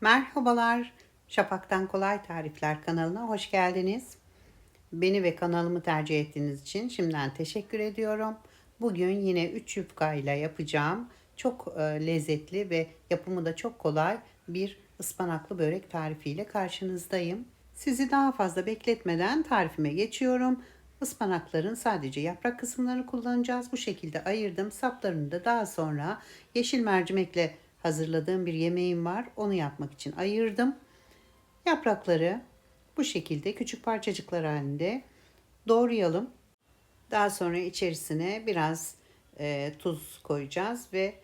Merhabalar. Şafak'tan Kolay Tarifler kanalına hoş geldiniz. Beni ve kanalımı tercih ettiğiniz için şimdiden teşekkür ediyorum. Bugün yine 3 yufka ile yapacağım çok e, lezzetli ve yapımı da çok kolay bir ıspanaklı börek tarifiyle karşınızdayım. Sizi daha fazla bekletmeden tarifime geçiyorum. Ispanakların sadece yaprak kısımlarını kullanacağız. Bu şekilde ayırdım. Saplarını da daha sonra yeşil mercimekle hazırladığım bir yemeğim var. Onu yapmak için ayırdım. Yaprakları bu şekilde küçük parçacıklar halinde doğrayalım. Daha sonra içerisine biraz e, tuz koyacağız ve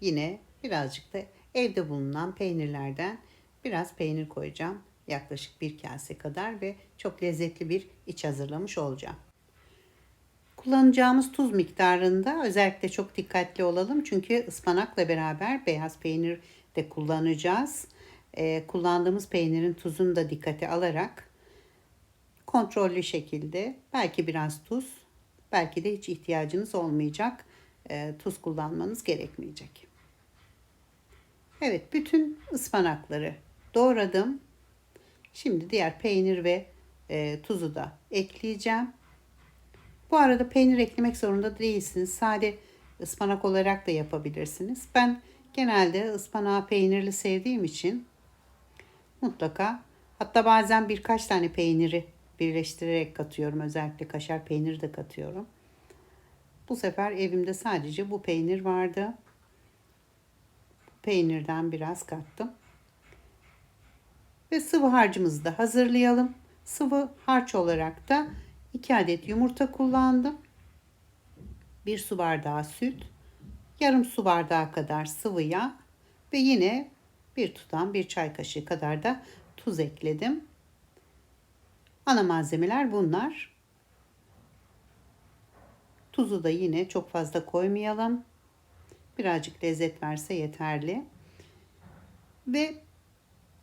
yine birazcık da evde bulunan peynirlerden biraz peynir koyacağım. Yaklaşık bir kase kadar ve çok lezzetli bir iç hazırlamış olacağım. Kullanacağımız tuz miktarında özellikle çok dikkatli olalım. Çünkü ıspanakla beraber beyaz peynir de kullanacağız. Ee, kullandığımız peynirin tuzunu da dikkate alarak kontrollü şekilde belki biraz tuz, belki de hiç ihtiyacınız olmayacak. Ee, tuz kullanmanız gerekmeyecek. Evet, bütün ıspanakları doğradım. Şimdi diğer peynir ve e, tuzu da ekleyeceğim. Bu arada peynir eklemek zorunda değilsiniz. Sade ıspanak olarak da yapabilirsiniz. Ben genelde ıspanağı peynirli sevdiğim için mutlaka hatta bazen birkaç tane peyniri birleştirerek katıyorum. Özellikle kaşar peyniri de katıyorum. Bu sefer evimde sadece bu peynir vardı. Peynirden biraz kattım. Ve sıvı harcımızı da hazırlayalım. Sıvı harç olarak da 2 adet yumurta kullandım. 1 su bardağı süt, yarım su bardağı kadar sıvı yağ ve yine bir tutam bir çay kaşığı kadar da tuz ekledim. Ana malzemeler bunlar. Tuzu da yine çok fazla koymayalım. Birazcık lezzet verse yeterli. Ve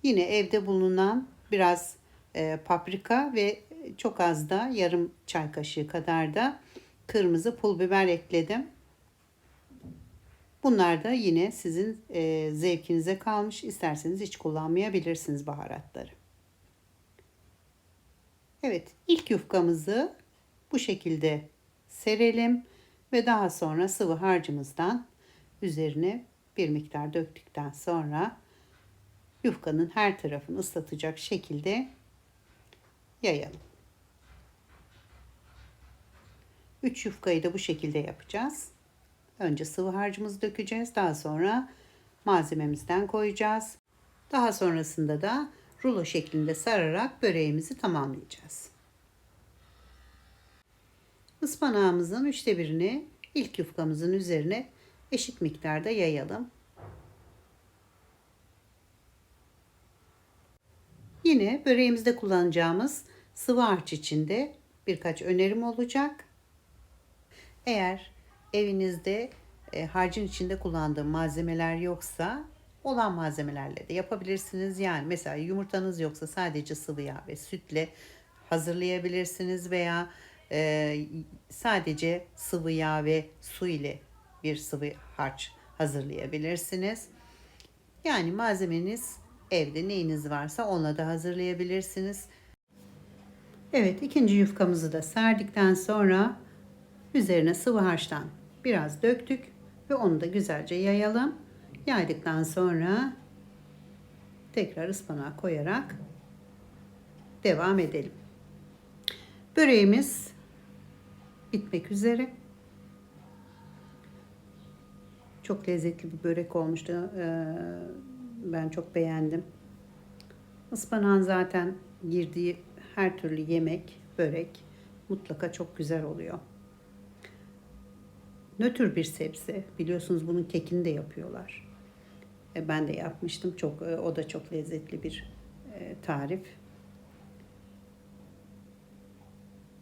yine evde bulunan biraz e, paprika ve çok az da yarım çay kaşığı kadar da kırmızı pul biber ekledim. Bunlar da yine sizin e, zevkinize kalmış. İsterseniz hiç kullanmayabilirsiniz baharatları. Evet, ilk yufkamızı bu şekilde serelim ve daha sonra sıvı harcımızdan üzerine bir miktar döktükten sonra yufkanın her tarafını ıslatacak şekilde yayalım. 3 yufkayı da bu şekilde yapacağız. Önce sıvı harcımızı dökeceğiz. Daha sonra malzememizden koyacağız. Daha sonrasında da rulo şeklinde sararak böreğimizi tamamlayacağız. Ispanağımızın üçte birini ilk yufkamızın üzerine eşit miktarda yayalım. Yine böreğimizde kullanacağımız sıvı harç içinde birkaç önerim olacak. Eğer evinizde e, harcın içinde kullandığım malzemeler yoksa olan malzemelerle de yapabilirsiniz. Yani mesela yumurtanız yoksa sadece sıvı yağ ve sütle hazırlayabilirsiniz veya e, sadece sıvı yağ ve su ile bir sıvı harç hazırlayabilirsiniz. Yani malzemeniz evde neyiniz varsa onunla da hazırlayabilirsiniz. Evet ikinci yufkamızı da serdikten sonra üzerine sıvı harçtan biraz döktük ve onu da güzelce yayalım. Yaydıktan sonra tekrar ıspanağı koyarak devam edelim. Böreğimiz bitmek üzere. Çok lezzetli bir börek olmuştu. Ee, ben çok beğendim. Ispanağın zaten girdiği her türlü yemek, börek mutlaka çok güzel oluyor. Nötr bir sebze. Biliyorsunuz bunun kekini de yapıyorlar. E, ben de yapmıştım. Çok e, o da çok lezzetli bir e, tarif.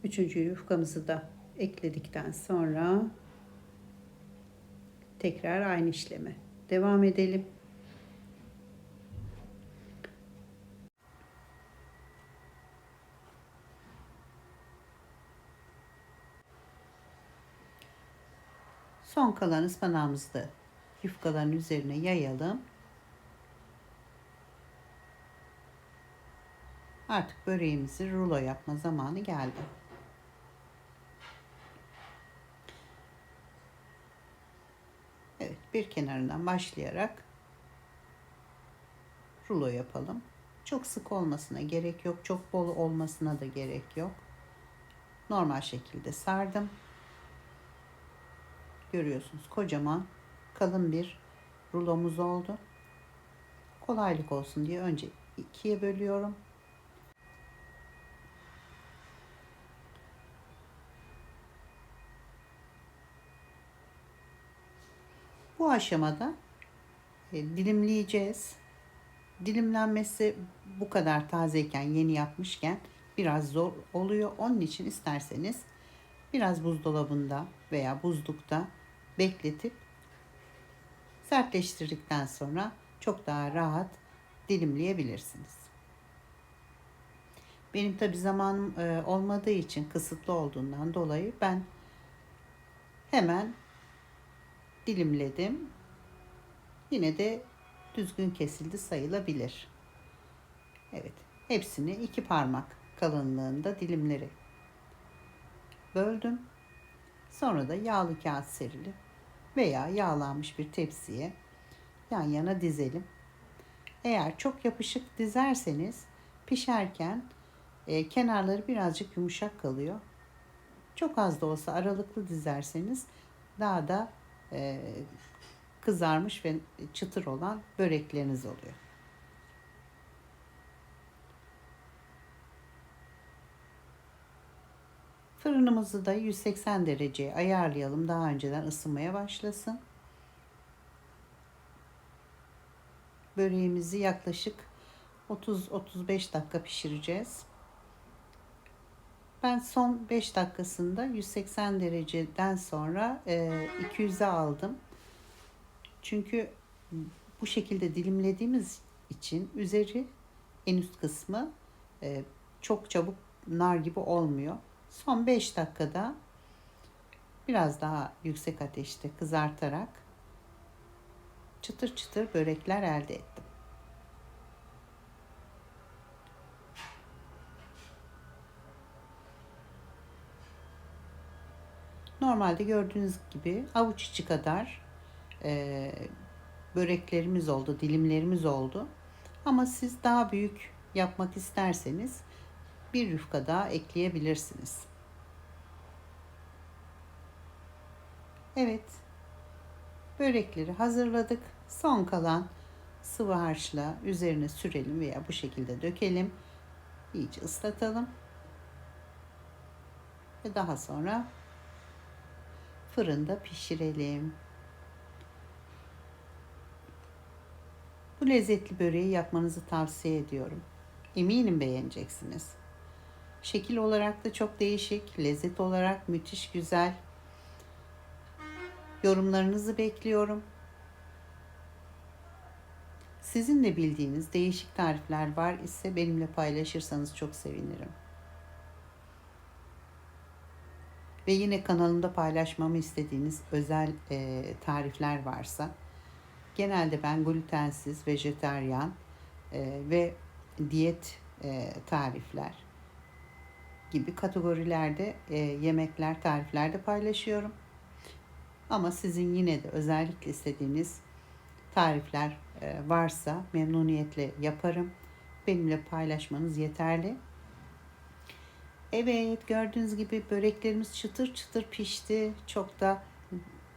Üçüncü yufkamızı da ekledikten sonra tekrar aynı işleme devam edelim. Kalan ıspanağımızı da yufkaların üzerine yayalım. Artık böreğimizi rulo yapma zamanı geldi. Evet, bir kenarından başlayarak rulo yapalım. Çok sık olmasına gerek yok, çok bol olmasına da gerek yok. Normal şekilde sardım. Görüyorsunuz kocaman kalın bir rulomuz oldu. Kolaylık olsun diye önce ikiye bölüyorum. Bu aşamada e, dilimleyeceğiz. Dilimlenmesi bu kadar tazeyken, yeni yapmışken biraz zor oluyor. Onun için isterseniz biraz buzdolabında veya buzlukta bekletip sertleştirdikten sonra çok daha rahat dilimleyebilirsiniz. Benim tabi zamanım e, olmadığı için kısıtlı olduğundan dolayı ben hemen dilimledim. Yine de düzgün kesildi sayılabilir. Evet, hepsini iki parmak kalınlığında dilimleri böldüm. Sonra da yağlı kağıt serili veya yağlanmış bir tepsiye yan yana dizelim. Eğer çok yapışık dizerseniz pişerken e, kenarları birazcık yumuşak kalıyor. Çok az da olsa aralıklı dizerseniz daha da e, kızarmış ve çıtır olan börekleriniz oluyor. Fırınımızı da 180 dereceye ayarlayalım. Daha önceden ısınmaya başlasın. Böreğimizi yaklaşık 30-35 dakika pişireceğiz. Ben son 5 dakikasında 180 dereceden sonra 200'e aldım. Çünkü bu şekilde dilimlediğimiz için üzeri en üst kısmı e, çok çabuk nar gibi olmuyor. Son 5 dakikada biraz daha yüksek ateşte kızartarak çıtır çıtır börekler elde ettim. Normalde gördüğünüz gibi avuç içi kadar e, böreklerimiz oldu, dilimlerimiz oldu. Ama siz daha büyük yapmak isterseniz bir yufka daha ekleyebilirsiniz. Evet. Börekleri hazırladık. Son kalan sıvı harçla üzerine sürelim veya bu şekilde dökelim. İyice ıslatalım. Ve daha sonra fırında pişirelim. Bu lezzetli böreği yapmanızı tavsiye ediyorum. Eminim beğeneceksiniz. Şekil olarak da çok değişik, lezzet olarak müthiş güzel. Yorumlarınızı bekliyorum. Sizin de bildiğiniz değişik tarifler var ise benimle paylaşırsanız çok sevinirim. Ve yine kanalımda paylaşmamı istediğiniz özel e, tarifler varsa genelde ben glutensiz, vejeteryan e, ve diyet e, tarifler gibi kategorilerde e, yemekler, tariflerde paylaşıyorum. Ama sizin yine de özellikle istediğiniz tarifler e, varsa memnuniyetle yaparım. Benimle paylaşmanız yeterli. Evet gördüğünüz gibi böreklerimiz çıtır çıtır pişti. Çok da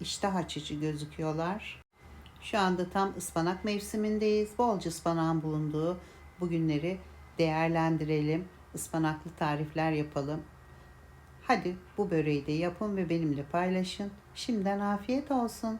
iştah açıcı gözüküyorlar. Şu anda tam ıspanak mevsimindeyiz. Bolca ıspanağın bulunduğu bugünleri değerlendirelim. Ispanaklı tarifler yapalım. Hadi bu böreği de yapın ve benimle paylaşın. Şimdiden afiyet olsun.